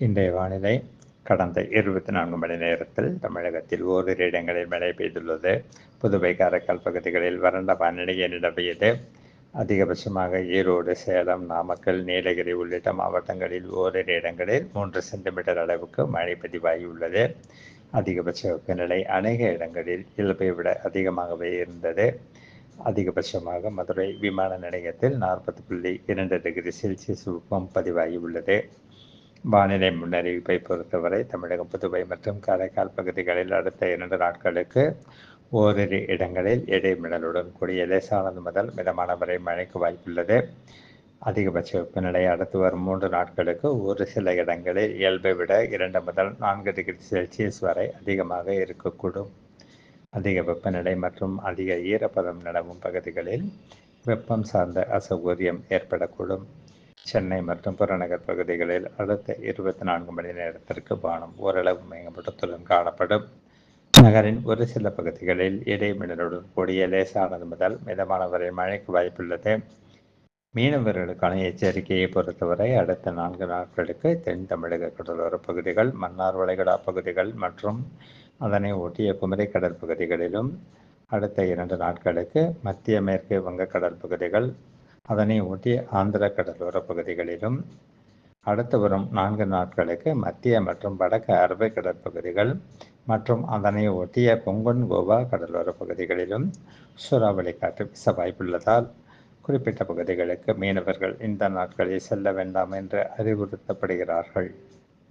இன்றைய வானிலை கடந்த இருபத்தி நான்கு மணி நேரத்தில் தமிழகத்தில் ஓரிரு இடங்களில் மழை பெய்துள்ளது. புதுவை காரைக்கால் பகுதிகளில் வறண்ட வானிலையை நிலவியது. அதிகபட்சமாக ஈரோடு சேலம் நாமக்கல் நீலகிரி உள்ளிட்ட மாவட்டங்களில் ஓரிரு இடங்களில் மூன்று சென்டிமீட்டர் அளவுக்கு மழை பதிவாகியுள்ளது. அதிகபட்ச வெப்பநிலை அநேக இடங்களில் இயல்பை விட அதிகமாகவே இருந்தது. அதிகபட்சமாக மதுரை விமான நிலையத்தில் நாற்பது புள்ளி இரண்டு டிகிரி செல்சியஸ் வெப்பம் பதிவாகியுள்ளது. வானிலை முன்னறிவிப்பை பொறுத்தவரை தமிழகம் புதுவை மற்றும் காரைக்கால் பகுதிகளில் அடுத்த இரண்டு நாட்களுக்கு ஓரிரு இடங்களில் இடைமின்னலுடன் கூடிய லேசானது முதல் மிதமான வரை மழைக்கு வாய்ப்புள்ளது. அதிகபட்ச வெப்பநிலை அடுத்து வரும் மூன்று நாட்களுக்கு ஒரு சில இடங்களில் இயல்பை விட இரண்டு முதல் நான்கு டிகிரி செல்சியஸ் வரை அதிகமாக இருக்கக்கூடும். அதிக வெப்பநிலை மற்றும் அதிக ஈரப்பதம் நிலவும் பகுதிகளில் வெப்பம் சார்ந்த அசௌகரியம் ஏற்படக்கூடும். சென்னை மற்றும் புறநகர் பகுதிகளில் அடுத்த இருபத்தி நான்கு மணி நேரத்திற்கு வானம் ஓரளவு மேம்படுத்துடன் காணப்படும். நகரின் ஒரு சில பகுதிகளில் இடைமின்னலுடன் கூடிய லேசானது முதல் மிதமான வரை மழைக்கு வாய்ப்புள்ளது. மீனவர்களுக்கான எச்சரிக்கையை பொறுத்தவரை அடுத்த நான்கு நாட்களுக்கு தென் தமிழக கடலோர பகுதிகள் மன்னார் வளைகுடா பகுதிகள் மற்றும் அதனை ஒட்டிய குமரி கடல் பகுதிகளிலும் அடுத்த இரண்டு நாட்களுக்கு மத்திய மேற்கு வங்கக்கடல் பகுதிகள் அதனை ஒட்டிய ஆந்திர கடலோர பகுதிகளிலும் அடுத்து வரும் நான்கு நாட்களுக்கு மத்திய மற்றும் வடக்கு அரபிக் கடற்பகுதிகள் மற்றும் அதனை ஒட்டிய கொங்கன் கோவா கடலோர பகுதிகளிலும் சூறாவளி காற்று வீச வாய்ப்புள்ளதால் குறிப்பிட்ட பகுதிகளுக்கு மீனவர்கள் இந்த நாட்களில் செல்ல வேண்டாம் என்று அறிவுறுத்தப்படுகிறார்கள்.